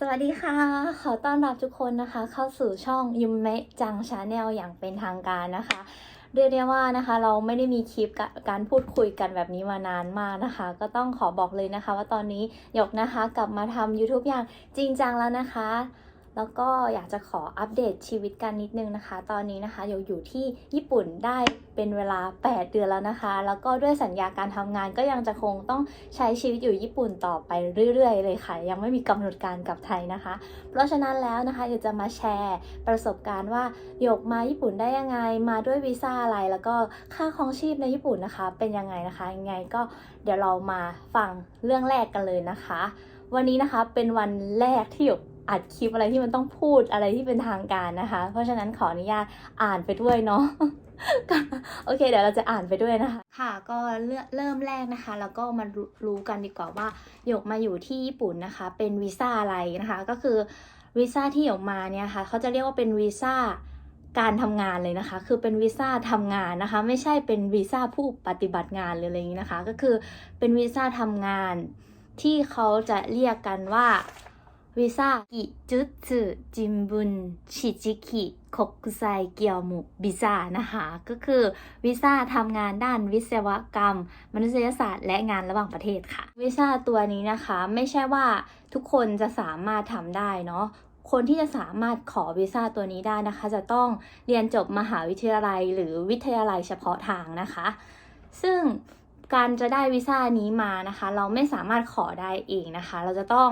สวัสดีค่ะ ขอต้อนรับทุกคนนะคะ เข้าสู่ช่องยุมเมะจังชาแนลอย่างเป็นทางการนะคะ เรียกได้ว่านะคะ เราไม่ได้มีคลิปกะการพูดคุยกันแบบนี้มานานมากนะคะ ก็ต้องขอบอกเลยนะคะ ว่าตอนนี้หยกนะคะกลับมาทำ YouTube อย่างจริงจังแล้วนะคะ แล้วก็อยากจะขออัปเดตชีวิตกันนิดนึงนะคะ ตอนนี้นะคะหยกอยู่ที่ญี่ปุ่นได้เป็นเวลา 8 เดือนแล้วนะคะ แล้วก็ด้วยสัญญาการทำงานก็ยังจะคงต้องใช้ชีวิตอยู่ญี่ปุ่นต่อไปเรื่อยๆ เลยค่ะ ยังไม่มีกำหนดการกลับไทยนะคะ เพราะฉะนั้นแล้วนะคะหยกจะมาแชร์ประสบการณ์ว่าหยกมาญี่ปุ่นได้ยังไง มาด้วยวีซ่าอะไร แล้วก็ค่าครองชีพในญี่ปุ่นนะคะ เป็นยังไงนะคะ ยังไงก็เดี๋ยวเรามาฟังเรื่องแรกกันเลยนะคะ วันนี้นะคะเป็นวันแรกที่หยก อัดคลิปอะไรที่มันต้องพูดอะไรที่เป็นทางการนะคะ เพราะฉะนั้นขออนุญาตอ่านไปด้วยเนาะโอเค เดี๋ยวเราจะอ่านไปด้วยนะคะ ค่ะก็เริ่มแรกนะคะ แล้วก็มารู้รู้กันดีกว่าว่าหยกมาอยู่ที่ญี่ปุ่นนะคะ เป็นวีซ่าอะไรนะคะ ก็คือวีซ่าที่หยกมาเนี่ยค่ะเขาจะเรียกว่าเป็นวีซ่าการทำงานเลยนะคะ คือเป็นวีซ่าทำงานนะคะ ไม่ใช่เป็นวีซ่าผู้ปฏิบัติงานเลยอะไรอย่างนี้นะคะ ก็คือเป็นวีซ่าทำงานที่เขาจะเรียกกันว่า วีซ่ากิจุสึจิมบุนชิจิกิคกไซเกียวมุวีซ่านะคะ ก็คือวีซ่าทำงานด้านวิศวกรรม มนุษยศาสตร์และงานระหว่างประเทศค่ะวีซ่าตัวนี้นะคะไม่ใช่ว่าทุกคนจะสามารถทำได้เนาะคนที่จะสามารถขอวีซ่าตัวนี้ได้นะคะ จะต้องเรียนจบมหาวิทยาลัยหรือวิทยาลัยเฉพาะทางนะคะ ซึ่งการจะได้วีซ่านี้มานะคะ เราไม่สามารถขอได้เองนะคะ เราจะต้อง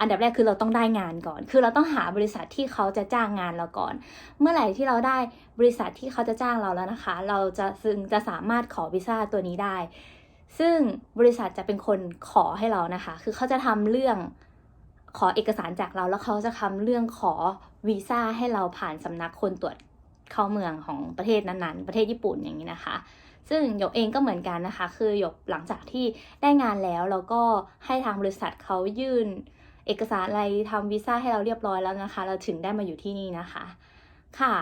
อันดับแรกคือเราต้องได้งานก่อน คือเราต้องหาบริษัทที่เขาจะจ้างงานเราก่อน เมื่อไหร่ที่เราได้บริษัทที่เขาจะจ้างเราแล้วนะคะ เราจะซึ่งจะสามารถขอวีซ่าตัวนี้ได้ ซึ่งบริษัทจะเป็นคนขอให้เรานะคะ คือเขาจะทำเรื่องขอเอกสารจากเราแล้วเขาจะทำเรื่องขอวีซ่าให้เราผ่านสำนักคนตรวจเข้าเมืองของประเทศนั้นๆ ประเทศญี่ปุ่นอย่างนี้นะคะ ซึ่งหยกเองก็เหมือนกันนะคะ คือหยกหลังจากที่ได้งานแล้วเราก็ให้ทางบริษัทเขายื่น เอกสารอะไรทำวีซ่าให้เราเรียบร้อยแล้วนะคะ เราถึงได้มาอยู่ที่นี่นะคะ ค่ะ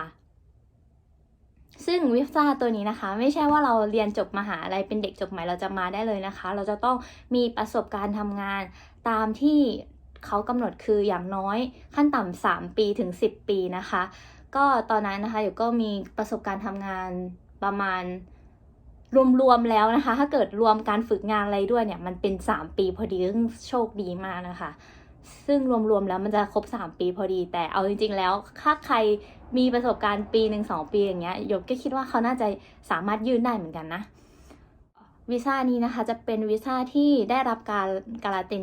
ซึ่งวีซ่าตัวนี้นะคะ ไม่ใช่ว่าเราเรียนจบมหาลัยเป็นเด็กจบใหม่เราจะมาได้เลยนะคะ เราจะต้องมีประสบการณ์ทำงานตามที่เขากำหนดคืออย่างน้อยขั้นต่ำสามปีถึงสิบปีนะคะ ก็ตอนนั้นนะคะอยู่ก็มีประสบการณ์ทำงานประมาณรวมๆแล้วนะคะ ถ้าเกิดรวมการฝึกงานอะไรด้วยเนี่ย มันเป็น 3 ปีพอดีซึ่งโชคดีมากนะคะ ซึ่งรวมๆแล้วมันจะครบ 3 ปีพอดี แต่เอาจริง ๆ แล้วถ้าใครมีประสบการณ์ปีหนึ่งสองปีอย่างเงี้ยยกก็คิดว่าเขาน่าจะสามารถยื่นได้เหมือนกันนะวีซ่านี้นะคะจะเป็นวีซ่าที่ได้รับการการันตี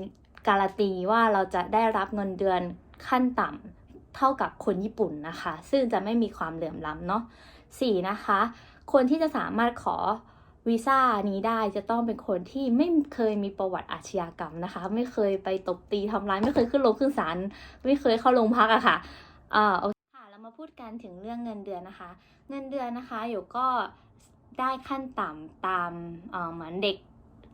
การันตีว่าเราจะได้รับเงินเดือนขั้นต่ำเท่ากับคนญี่ปุ่นนะคะ ซึ่งจะไม่มีความเหลื่อมล้ำเนาะสี่นะคะ คนที่จะสามารถขอ วีซ่านี้ได้จะต้องเป็นคนที่ไม่เคยมีประวัติอาชญากรรมนะคะ ไม่เคยไปตบตีทำร้าย ไม่เคยขึ้นโรงขึ้นศาลไม่เคยเข้าโรงพักอะค่ะอ่าโอเคค่ะเรามาพูดกันถึงเรื่องเงินเดือนนะคะ เงินเดือนนะคะอยู่ก็ได้ขั้นต่ำตามเหมือนเด็ก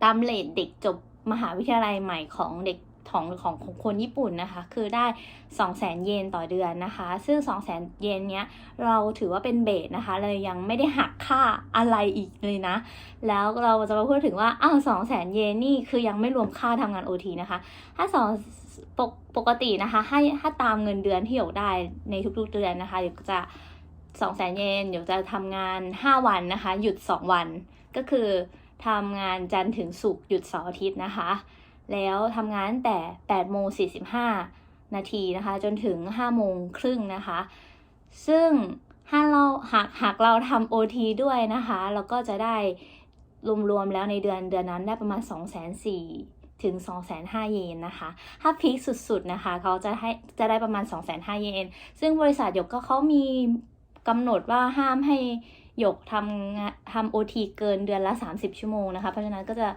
ตามเลทเด็กจบมหาวิทยาลัยใหม่ของเด็ก ของของของคนญี่ปุ่นนะคะ คือได้ 2 0 0 0 0 0 เยนต่อเดือนนะคะ ซึ่ง 2 0 0 0 0 0 เยนเนี้ยเราถือว่าเป็นเบสนะคะ เลยยังไม่ได้หักค่าอะไรอีกเลยนะ แล้วเราจะมาพูดถึงว่าอ้าวสองแสนเยนนี่คือยังไม่รวมค่าทำงาน OT นะคะ ถ้าสองปกปกตินะคะ ให้ถ้าตามเงินเดือนที่หยกได้ในทุกๆเดือนนะคะหยกจะสองแสนเยนหยกจะทำงาน 5 วันนะคะ หยุด 2 วันก็คือทำงานจันทร์ถึงศุกร์หยุดเสาร์อาทิตย์นะคะ แล้วทำงานตั้งแต่8โมง45 นาทีนะคะ จนถึง5โมงครึ่งนะคะ ซึ่งถ้าเราหากหากเราทำ OT ด้วยนะคะ เราก็จะได้รวมๆแล้วในเดือนเดือนนั้นได้ประมาณ 2 4 0 0 0ถึง 2 5 0 0 0เยนนะคะ ถ้าพีคสุดๆนะคะ เขาจะให้จะได้ประมาณ 2 5 0 0 0เยน ซึ่งบริษัทหยกก็เขามีกำหนดว่าห้ามให้หยกทำงานทำ OT เกินเดือนละ 30 ชั่วโมงนะคะ เพราะฉะนั้นก็จะ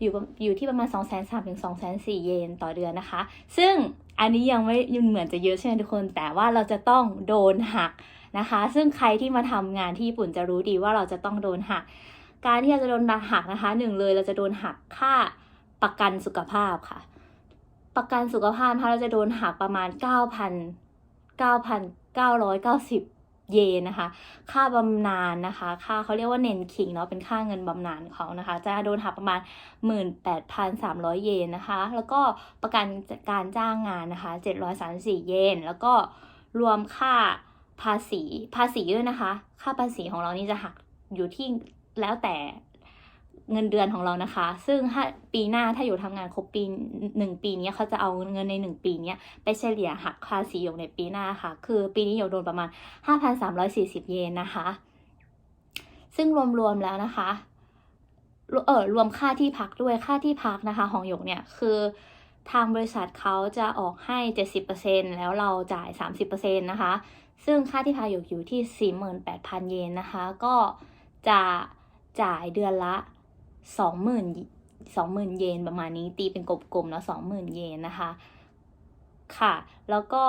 อยู่อยู่ที่ประมาณ 2 3 0 0 0ถึง2 4 0 0เยนต่อเดือนนะคะ ซึ่งอันนี้ยังไม่ยังเหมือนจะเยอะใช่ไหมทุกคน แต่ว่าเราจะต้องโดนหักนะคะ ซึ่งใครที่มาทำงานที่ญี่ปุ่นจะรู้ดีว่าเราจะต้องโดนหัก การที่เราจะโดนหักนะคะหนึ่งเลยเราจะโดนหักค่าประกันสุขภาพค่ะ ประกันสุขภาพเราจะโดนหักประมาณ 9,000 9,990 เยนนะคะ ค่าบำนาญนะคะ ค่าเขาเรียกว่าเนนคิงเนาะ เป็นค่าเงินบำนาญเขานะคะ จะโดนหักประมาณ 18,300 เยนนะคะ แล้วก็ประกันการจ้างงานนะคะ 734 เยน แล้วก็รวมค่าภาษี ภาษีด้วยนะคะ ค่าภาษีของเรานี่จะหักอยู่ที่แล้วแต่ เงินเดือนของเรานะคะ ซึ่งถ้าปีหน้าถ้าอยู่ทำงานครบปีหนึ่งปีนี้เขาจะเอาเงินในหนึ่งปีนี้ไปเฉลี่ยหักภาษีอยู่ในปีหน้าค่ะ คือปีนี้อยู่โดนประมาณ 5,340 เยนนะคะ ซึ่งรวมๆแล้วนะคะเออรวมค่าที่พักด้วยค่าที่พักนะคะ ของหยกเนี่ยคือทางบริษัทเขาจะออกให้ 70%แล้วเราจ่าย 30%นะคะ ซึ่งค่าที่พักหยกอยู่ที่ 48,000 เยนนะคะ ก็จะจ่ายเดือนละ 20,000 20,000เยนประมาณนี้ตีเป็นกลมๆเนาะ20,000เยนนะคะ ค่ะ แล้วก็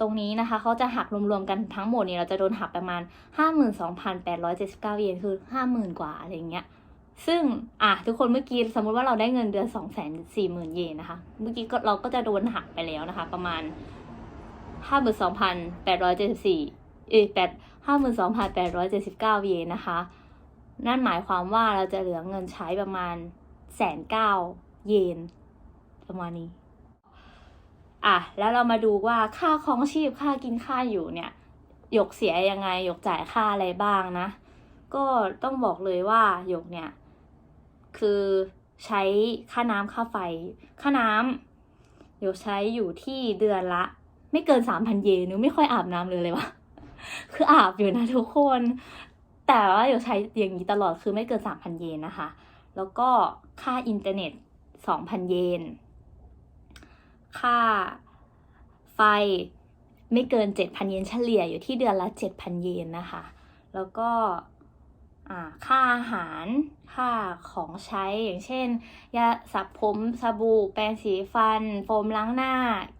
ตรงนี้นะคะเขาจะหักรวมๆกันทั้งหมดเนี่ยเราจะโดนหักประมาณ 52,879 เยนคือ 50,000 กว่าอะไรเงี้ยซึ่งอะทุกคนเมื่อกี้สมมติว่าเราได้เงินเดือน 240,000 เยนนะคะ เมื่อกี้เราก็จะโดนหักไปแล้วนะคะ ประมาณ 52,874เอ้ย8 52,879 เยนนะคะ นั่นหมายความว่าเราจะเหลือเงินใช้ประมาณแสนเก้าเยนประมาณนี้ อะ แล้วเรามาดูว่าค่าครองชีพค่ากินค่าอยู่เนี่ย หยกเสียยังไง หยกจ่ายค่าอะไรบ้างนะ ก็ต้องบอกเลยว่าหยกเนี่ย คือใช้ค่าน้ำค่าไฟ ค่าน้ำหยกใช้อยู่ที่เดือนละ ไม่เกินสามพันเยนหนูไม่ค่อยอาบน้ำเลยเลยวะคืออาบอยู่นะทุกคน แต่ว่าหยกใช้อย่างนี้ตลอดคือไม่เกินสามพันเยนนะคะ แล้วก็ค่าอินเทอร์เน็ตสองพันเยน ค่าไฟไม่เกิน 7,000 เยนเฉลี่ยอยู่ที่เดือนละ 7,000 เยนนะคะ แล้วก็ค่าอาหารค่าของใช้อย่างเช่น ยาสระผมสบู่แปรงสีฟัน โฟมล้างหน้า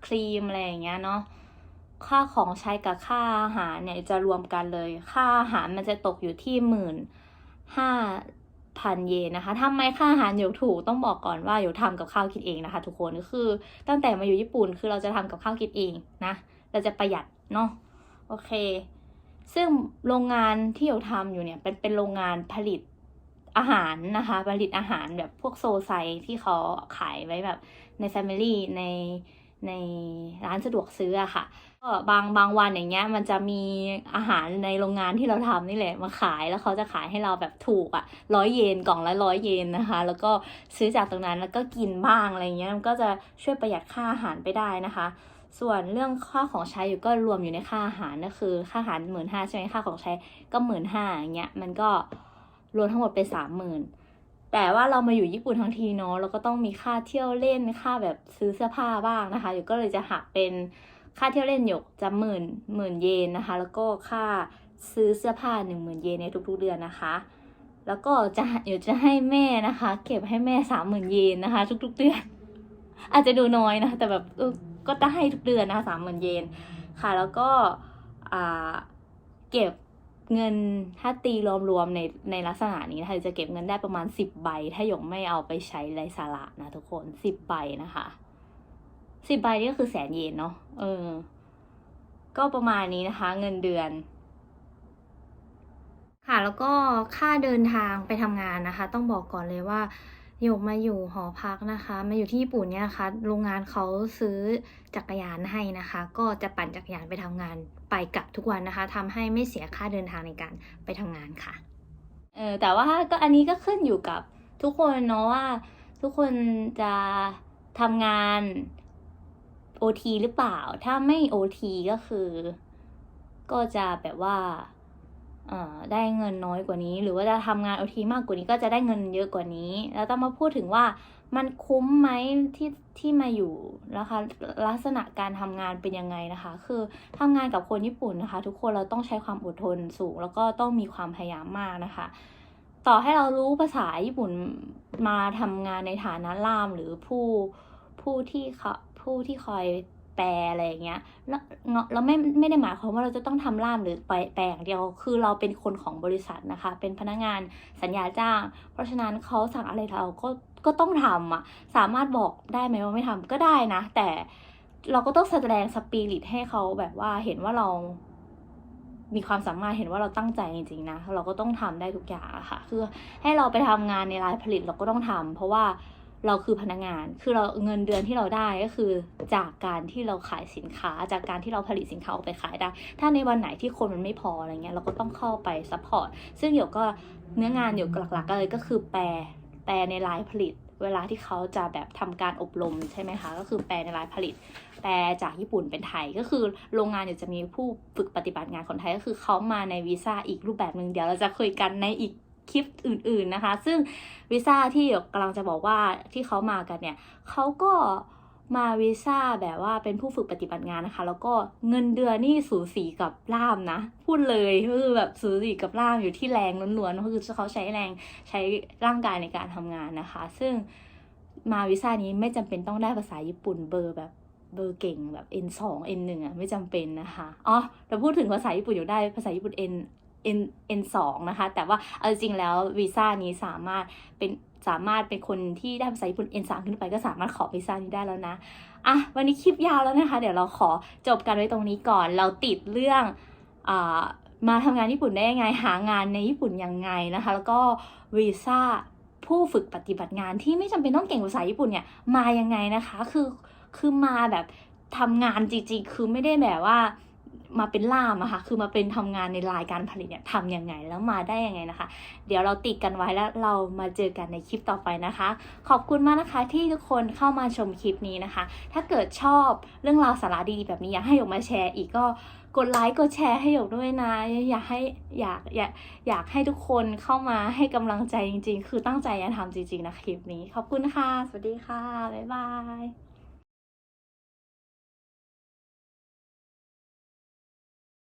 ครีม อะไรอย่างเงี้ยเนาะ ค่าของใช้กับค่าอาหารเนี่ยจะรวมกันเลย ค่าอาหารมันจะตกอยู่ที่หมื่นห้าพันเยนนะคะทำไมค่าอาหารหยกถูกต้องบอกก่อนว่าหยกทำกับข้าวกินเองนะคะ ทุกคนก็คือตั้งแต่มาอยู่ญี่ปุ่นคือเราจะทำกับข้าวกินเองนะ เราจะประหยัดเนาะโอเค ซึ่งโรงงานที่หยกทำอยู่เนี่ยเป็นเป็นโรงงานผลิตอาหารนะคะ ผลิตอาหารแบบพวกโซไซที่เขาขายไว้แบบใน Family ใน ในร้านสะดวกซื้ออะค่ะก็บางบางวันอย่างเงี้ย มันจะมีอาหารในโรงงานที่เราทำนี่แหละมาขายแล้วเขาจะขายให้เราแบบถูกอะร้อยเยนกล่องละร้อยเยนนะคะ แล้วก็ซื้อจากตรงนั้นแล้วก็กินบ้างอะไรเงี้ยมันก็จะช่วยประหยัดค่าอาหารไปได้นะคะ ส่วนเรื่องค่าของใช้อยู่ก็รวมอยู่ในค่าอาหารก็คือ ค่าอาหารหมื่นห้าใช่ไหมค่าของใช้ก็หมื่นห้าอย่างเงี้ยมันก็รวมทั้งหมดเป็นสามหมื่น แต่ว่าเรามาอยู่ญี่ปุ่นทั้งทีเนาะเราก็ต้องมีค่าเที่ยวเล่นค่าแบบซื้อเสื้อผ้าบ้างนะคะอยู่ก็เลยจะหักเป็นค่าเที่ยวเล่นหยกจะหมื่นหมื่นเยนนะคะ แล้วก็ค่าซื้อเสื้อผ้าหนึ่งหมื่นเยนในทุกๆเดือนนะคะ แล้วก็จะเดี๋ยวจะให้แม่นะคะ เก็บให้แม่สามหมื่นเยนนะคะ ทุกๆเดือน อาจจะดูน้อยนะแต่แบบก็จะให้ทุกเดือนนะสามหมื่นเยนค่ะ แล้วก็เก็บ เงินถ้าตีรวมๆในในลักษณะนี้นะคะจะเก็บเงินได้ประมาณสิบใบ ถ้าหยกไม่เอาไปใช้ไรสาระนะทุกคนสิบใบนะคะสิบใบนี่ก็คือแสนเยนเนาะเออ ก็ประมาณนี้นะคะ เงินเดือน ค่ะแล้วก็ค่าเดินทางไปทำงานนะคะ ต้องบอกก่อนเลยว่าหยกมาอยู่หอพักนะคะ มาอยู่ที่ญี่ปุ่นเนี่ยนะคะ โรงงานเขาซื้อจักรยานให้นะคะ ก็จะปั่นจักรยานไปทำงาน ไปกลับทุกวันนะคะทำให้ไม่เสียค่าเดินทางในการไปทำงานค่ะเออแต่ว่าก็อันนี้ก็ขึ้นอยู่กับทุกคนเนาะว่า ทุกคนจะทำงาน OT หรือเปล่า ถ้าไม่ OT ก็คือ ก็จะแบบว่าได้เงินน้อยกว่านี้ หรือว่าจะทำงาน OT มากกว่านี้ก็จะได้เงินเยอะกว่านี้ แล้วต้องมาพูดถึงว่า มันคุ้มไหมที่ที่มาอยู่นะคะลักษณะการทำงานเป็นยังไงนะคะ คือทำงานกับคนญี่ปุ่นนะคะ ทุกคนเราต้องใช้ความอดทนสูง แล้วก็ต้องมีความพยายามมากนะคะ ต่อให้เรารู้ภาษาญี่ปุ่นมาทำงานในฐานะล่ามหรือผู้ผู้ที่เขาผู้ที่คอย แปลอะไรอย่างเงี้ยแล้วเราไม่ไม่ได้หมายความว่าเราจะต้องทำล่ามหรือแปลแปลอย่างเดียวคือเราเป็นคนของบริษัทนะคะ เป็นพนักงานสัญญาจ้าง เพราะฉะนั้นเขาสั่งอะไรเราก็ก็ต้องทำอะสามารถบอกได้ไหมว่าไม่ทำก็ได้นะ แต่เราก็ต้องแสดงสปิริตให้เขาแบบว่าเห็นว่าเรามีความสามารถเห็นว่าเราตั้งใจจริงๆนะ เราก็ต้องทำได้ทุกอย่างอะค่ะ คือให้เราไปทำงานในรายผลิตเราก็ต้องทำเพราะว่า เราคือพนักงาน คือเราเงินเดือนที่เราได้ก็คือ จากการที่เราขายสินค้า จากการที่เราผลิตสินค้าออกไปขายได้ ถ้าในวันไหนที่คนมันไม่พออะไรเงี้ย เราก็ต้องเข้าไปซัพพอร์ต ซึ่งเดี๋ยวก็เนื้องานอยู่หลักๆก็เลยก็คือแปล แปลในรายผลิต เวลาที่เขาจะแบบทำการอบรมใช่ไหมคะ ก็คือแปลในรายผลิต แปลจากญี่ปุ่นเป็นไทย ก็คือโรงงานเดี๋ยวจะมีผู้ฝึกปฏิบัติงานคนไทย ก็คือเขามาในวีซ่าอีกรูปแบบหนึ่งเดี๋ยวเราจะคุยกันในอีก คลิปอื่นๆนะคะ ซึ่งวีซ่าที่กำลังจะบอกว่าที่เขามากันเนี่ยเขาก็มาวีซ่าแบบว่าเป็นผู้ฝึกปฏิบัติงานนะคะ แล้วก็เงินเดือนนี่สูสีกับล่ามนะ พูดเลยคือแบบสูสีกับล่ามอยู่ที่แรงล้วนๆก็คือเขาใช้แรงใช้ร่างกายในการทำงานนะคะ ซึ่งมาวีซ่านี้ไม่จำเป็นต้องได้ภาษาญี่ปุ่นเบอร์แบบเบอร์เก่งแบบ N 2 N 1 อะไม่จำเป็นนะคะ อ๋อแต่พูดถึงภาษาญี่ปุ่นอยู่ได้ภาษาญี่ปุ่น N N N 2 นะคะ แต่ว่าเอาจริงแล้ววีซ่านี้สามารถเป็นสามารถเป็นคนที่ได้ภาษาญี่ปุ่น N 3 ขึ้นไปก็สามารถขอวีซ่านี้ได้แล้วนะ อะ วันนี้คลิปยาวแล้วนะคะ เดี๋ยวเราขอจบกันไว้ตรงนี้ก่อน เราติดเรื่องอ่ามาทำงานญี่ปุ่นได้ยังไง หางานในญี่ปุ่นยังไงนะคะ แล้วก็วีซ่าผู้ฝึกปฏิบัติงานที่ไม่จำเป็นต้องเก่งภาษาญี่ปุ่นเนี่ยมายังไงนะคะ คือคือมาแบบทำงานจริงๆ คือไม่ได้แบบว่า มาเป็นล่ามอะค่ะ คือมาเป็นทำงานในรายการผลิตเนี่ยทำยังไงแล้วมาได้ยังไงนะคะ เดี๋ยวเราติดกันไว้แล้วเรามาเจอกันในคลิปต่อไปนะคะ ขอบคุณมากนะคะที่ทุกคนเข้ามาชมคลิปนี้นะคะ ถ้าเกิดชอบเรื่องราวสาระดีๆแบบนี้อยากให้หยกมาแชร์อีกก็กดไลค์กดแชร์ให้หยกด้วยนะ อยากให้อยากอยากอยากให้ทุกคนเข้ามาให้กำลังใจจริง ๆ คือตั้งใจจะทำจริง ๆ นะคลิปนี้ ขอบคุณค่ะ สวัสดีค่ะ บ๊ายบาย